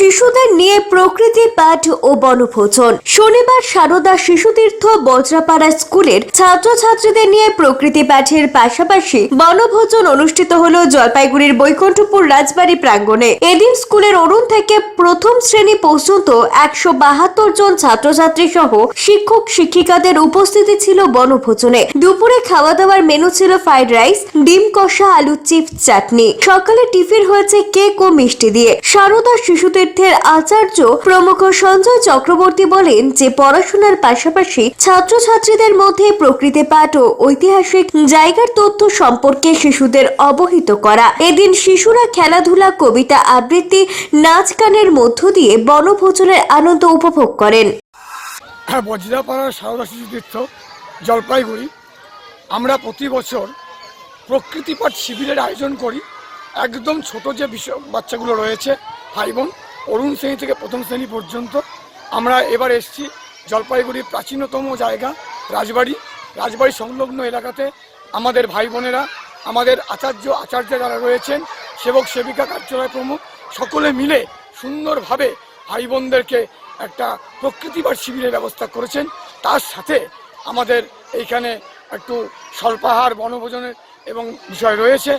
শিশুদের নিয়ে প্রকৃতি পাঠ ও বনভোজন। শনিবার সারদা শিশুতীর্থ বজ্রাপাড়া স্কুলের ছাত্রছাত্রীদের নিয়ে প্রকৃতি পাঠের পাশাপাশি বনভোজন অনুষ্ঠিত হল জলপাইগুড়ির বৈকুণ্ঠপুর রাজবাড়ি প্রাঙ্গণে। এদিন স্কুলের অরুণ থেকে প্রথম শ্রেণি পর্যন্ত একশো বাহাত্তর জন ছাত্রছাত্রী সহ শিক্ষক, শিক্ষিকাদের উপস্থিতি ছিল বনভোজনে। দুপুরে খাওয়া দাওয়ার মেনু ছিল ফ্রাইড রাইস, ডিম কষা আলু চিপস চাটনি। সকালে টিফিন হয়েছে কেক ও মিষ্টি দিয়ে। সারদা শিশুতীর্থের আচার্য প্রমুখ সঞ্জয় চক্রবর্তী বলেন যে পড়াশোনার পাশাপাশি ছাত্রছাত্রীদের মধ্যে প্রকৃতি পাঠ ও ঐতিহাসিক জায়গার তথ্য সম্পর্কে শিশুদের অবহিত করা। এদিন শিশুরা খেলাধুলা, কবিতা আবৃত্তি, নাচ গানের মধ্য দিয়ে বনভোজনের আনন্দ উপভোগ করেন। হ্যাঁ বজ্রাপাড়ার সারদা শিশু তীর্থ, জলপাইগুড়ি। আমরা প্রতি বছর প্রকৃতিপাঠ শিবিরের আয়োজন করি। একদম ছোট যে বিষয়, বাচ্চাগুলো রয়েছে, ভাই বোন অরুণ শ্রেণি থেকে প্রথম শ্রেণি পর্যন্ত আমরা এবার এসেছি জলপাইগুড়ির প্রাচীনতম জায়গা, রাজবাড়ি। রাজবাড়ি সংলগ্ন এলাকাতে আমাদের ভাই বোনেরা, আমাদের আচার্য আচার্য যারা রয়েছেন, সেবক, সেবিকা, কার্যালয় প্রমুখ, সকলে মিলে সুন্দরভাবে ভাই বোনদেরকে একটা প্রকৃতিবার শিবিরের ব্যবস্থা করেছেন। তার সাথে আমাদের এইখানে একটু স্বল্পাহার, বনভোজনের এবং বিষয় রয়েছে।